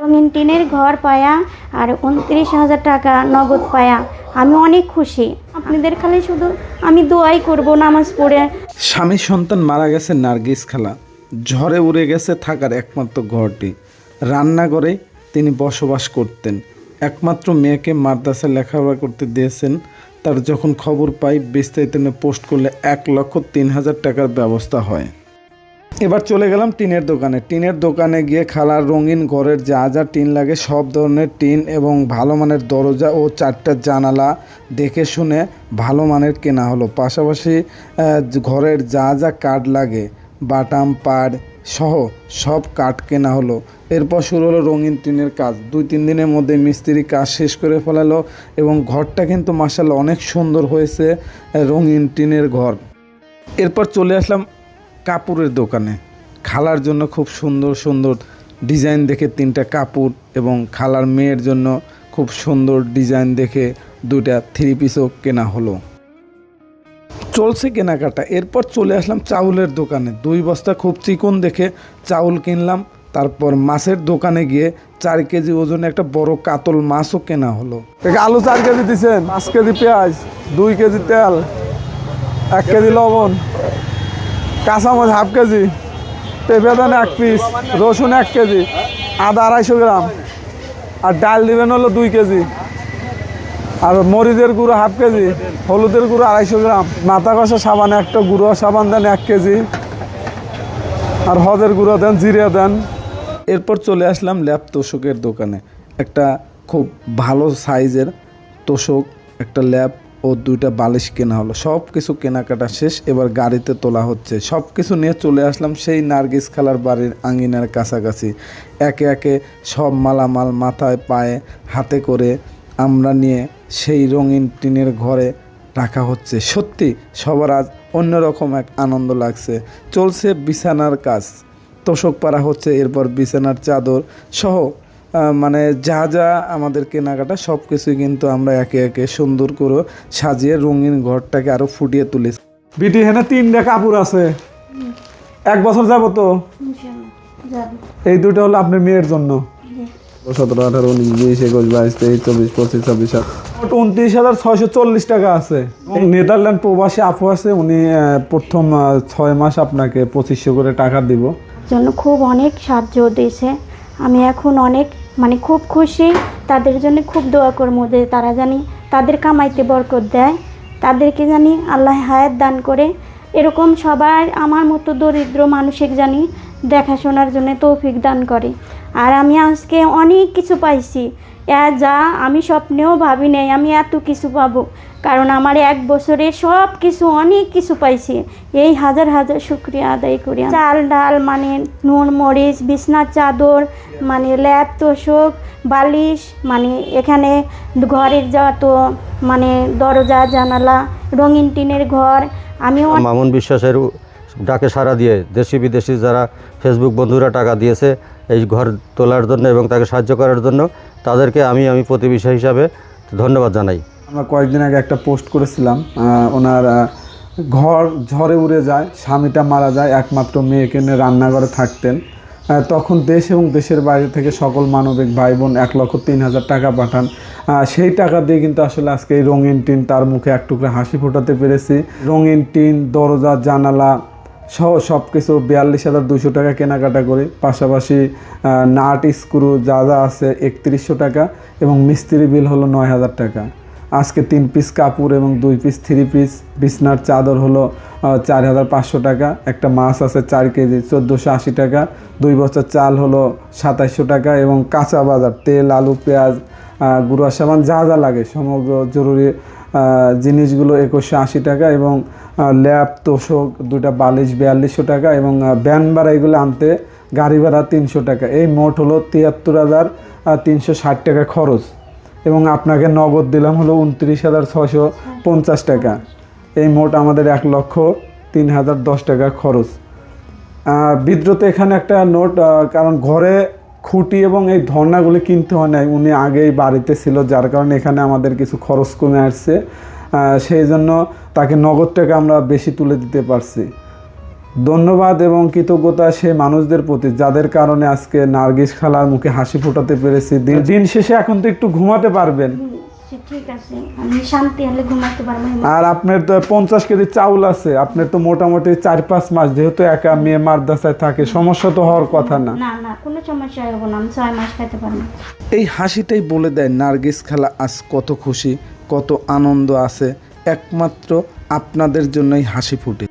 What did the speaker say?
রঙিন টিনের ঘর পায়া আর উনত্রিশ হাজার টাকা নগদ পায়া। আমি অনেক খুশি। আপনাদের খালি শুধু আমি দোয়াই করব নামাজ পড়ে। স্বামী সন্তান মারা গেছে নার্গিস খালা। ঝড়ে উড়ে গেছে থাকার একমাত্র ঘরটি। রান্নাঘরে তিনি বসবাস করতেন। একমাত্র মেয়েকে মাদ্রাসা লেখাপড়া করতে দিয়েছেন। তার যখন খবর পাই, বিস্তারিত পোস্ট করলে এক লক্ষ তিন হাজার টাকার ব্যবস্থা হয়। এবার চলে গেলাম টিনের দোকানে। টিনের দোকানে গিয়ে খালার রঙিন ঘরের যা যা টিন লাগে সব ধরনের টিন এবং ভালো মানের দরজা ও চারটা জানালা দেখে শুনে ভালো মানের কেনা হলো। পাশাপাশি ঘরের যা যা কাঠ লাগে, বাটাম, পাড় সহ সব কাঠ কেনা হলো। এরপর শুরু হলো রঙিন টিনের কাজ। দুই তিন দিনের মধ্যে মিস্ত্রি কাজ শেষ করে ফেলালো এবং ঘরটা কিন্তু মাসাল্লাহ অনেক সুন্দর হয়েছে রঙিন টিনের ঘর। এরপর চলে আসলাম কাপড়ের দোকানে। খালার জন্য খুব সুন্দর সুন্দর ডিজাইন দেখে তিনটা কাপড় এবং খালার মেয়ের জন্য খুব সুন্দর ডিজাইন দেখে দুইটা থ্রি পিসও কেনা হলো। চলছে কেনাকাটা। এরপর চলে আসলাম চাউলের দোকানে। দুই বস্তা খুব চিকন দেখে চাউল কিনলাম। তারপর মাছের দোকানে গিয়ে চার কেজি ওজনে একটা বড় কাতল মাছও কেনা হলো। আলু চার কেজি দিচ্ছেন পাঁচ কেজি পেঁয়াজ, দুই কেজি তেল, এক কেজি লবণ। কাঁচামরিচ হাফ কেজি পেঁপে দেন এক পিস রসুন এক কেজি, আদা আড়াইশো গ্রাম। আর ডাল দিবেন হলো দুই কেজি। আর মরিচের গুঁড়ো হাফ কেজি, হলুদের গুঁড়ো আড়াইশো গ্রাম। মাথা কষা সাবান, একটা গুঁড়ো সাবান দেন এক কেজি। আর হদের গুঁড়ো দেন, জিরে দেন। এরপর চলে আসলাম ল্যাপ তোষকের দোকানে। একটা খুব ভালো সাইজের তোষক, একটা ল্যাপ ও দুইটা বালিশ কেনা হলো। সব কিছু কেনাকাটা শেষ, এবার গাড়িতে তোলা হচ্ছে। সব কিছু নিয়ে চলে আসলাম সেই নার্গিস খালার বাড়ির আঙ্গিনার কাছাকাছি। একে একে সব মালামাল মাথায় পায়ে হাতে করে আমরা নিয়ে সেই রঙিন টিনের ঘরে রাখা হচ্ছে। সত্যি, সবার আজ অন্যরকম এক আনন্দ লাগছে। চলছে বিছানার কাজ। তোষক পাড়া হচ্ছে, এরপর বিছানার চাদর সহ মানে যা যা আমাদের কেনাকাটা সব কিছুই কিন্তু আমরা একে একে সুন্দর করে সাজিয়ে রঙিন ঘরটাকে আরও ফুটিয়ে তুলেছি। বিটি হেনে তিনটা কাপড় আছে। এক বছর যাব তো? এই দুটো হলো আপনার মেয়ের জন্য। সতেরো আঠারো উনিশ বিশ একুশ বাইশ তেইশ চব্বিশ পঁচিশ ছাব্বিশ সাত। উনত্রিশ হাজার ছয়শো চল্লিশ টাকা আছে। নেদারল্যান্ড প্রবাসী আপু আছে উনি প্রথম ছয় মাস আপনাকে পঁচিশশো করে টাকা দিব। জন্য খুব অনেক সাহায্য দিয়েছে। আমি এখন অনেক মানে খুব খুশি, তাদের জন্য খুব দোয়া করব যে তারা জানি তাদের কামাইতে বরকত দেয়, তাদেরকে জানি আল্লাহ হায়াত দান করে। এরকম সবার আমার মতো দরিদ্র মানুষের জানি দেখাশোনার জন্য তৌফিক দান করে। আর আমি আজকে অনেক কিছু পাইছি। যা আমি স্বপ্নেও ভাবি নাই, আমি এত কিছু পাবো। কারণ আমার এক বছরে সব কিছু, অনেক কিছু পাইছি। এই হাজার হাজার শুক্রিয়া আদায় করি। চাল, ডাল মানে নুন, মরিচ, বিছনার চাদর মানে ল্যাপ তোষক বালিশ মানে এখানে ঘরের যত মানে দরজা, জানালা, রঙিন টিনের ঘর, আমি অনেক মামুন বিশ্বাসের ডাকে সাড়া দিয়ে দেশি বিদেশি যারা ফেসবুক বন্ধুরা টাকা দিয়েছে এই ঘর তোলার জন্য এবং তাকে সাহায্য করার জন্য, তাদেরকে আমি আমি প্রতিবেশী হিসাবে ধন্যবাদ জানাই। আমরা কয়েকদিন আগে একটা পোস্ট করেছিলাম ওনার ঘর ঝড়ে উড়ে যায়, স্বামীটা মারা যায়, একমাত্র মেয়েকে নিয়ে রান্নাঘরে থাকতেন। তখন দেশ এবং দেশের বাইরে থেকে সকল মানবিক ভাই বোন এক লক্ষ তিন হাজার টাকা পাঠান। সেই টাকা দিয়ে কিন্তু আসলে আজকে এই রঙিন টিন তার মুখে এক টুকরা হাসি ফোটাতে পেরেছি। রঙিন টিন, দরজা, জানালা সহ সব কিছু বিয়াল্লিশ হাজার দুশো টাকা কেনাকাটা করি, পাশাপাশি নাট, স্ক্রু যা যা আছে একত্রিশশো টাকা এবং মিস্ত্রি বিল হলো নয় হাজার টাকা। আজকে তিন পিস কাপড় এবং দুই পিস থ্রি পিস বিছনার চাদর হলো চার হাজার পাঁচশো টাকা। একটা মাছ আছে চার কেজি, চোদ্দোশো আশি টাকা। দুই বছর চাল হলো সাতাইশশো টাকা এবং কাঁচা বাজার, তেল, আলু, পেঁয়াজ গুঁড়া সাবান যা যা লাগে, সমগ্র জরুরি জিনিসগুলো একুশশো আশি টাকা এবং ল্যাপ তোষক দুটা বালিশ বিয়াল্লিশশো টাকা এবং ভ্যান ভাড়া এগুলো আনতে গাড়ি ভাড়া তিনশো টাকা। এই মোট হলো তিয়াত্তর হাজার তিনশো ষাট টাকা খরচ। এবং আপনাকে নগদ দিলাম হলো উনত্রিশ হাজার ছশো পঞ্চাশ টাকা। এই মোট আমাদের এক লক্ষ তিন হাজার দশ টাকা খরচ। বিদ্রোতে এখানে একটা নোট কারণ ঘরে খুঁটি এবং এই ধর্নাগুলি কিনতে হয় নাই। উনি আগেই বাড়িতে ছিল, যার কারণে এখানে আমাদের কিছু খরচ কমে আসছে। সেই জন্য তাকে নগদ টাকা আমরা বেশি তুলে দিতে পারছি। ধন্যবাদ এবং কৃতজ্ঞতা সে মানুষদের প্রতি যাদের কারণে আজকে নার্গিস খালার মুখে হাসি ফোটাতে পেরেছি। দিন দিন শেষে এখন তো একটু ঘুমাতে পারবেন। ঠিক আছে। আমি শান্তি হলে ঘুমাতে পারব। আর আপনার তো পঞ্চাশ কেজি চাউল আছে আপনার তো মোটামুটি চার পাঁচ মাস যেহেতু একা মেয়ে মাদ্রাসায় থাকে সমস্যা তো হওয়ার কথা না। না না কোনো সমস্যা হবে না আমি ছয় মাস খাইতে পারব। এই হাসিটাই বলে দেয় নার্গিস খালা আজ কত খুশি কত আনন্দ আছে। একমাত্র আপনাদের জন্যই হাসি ফুটে।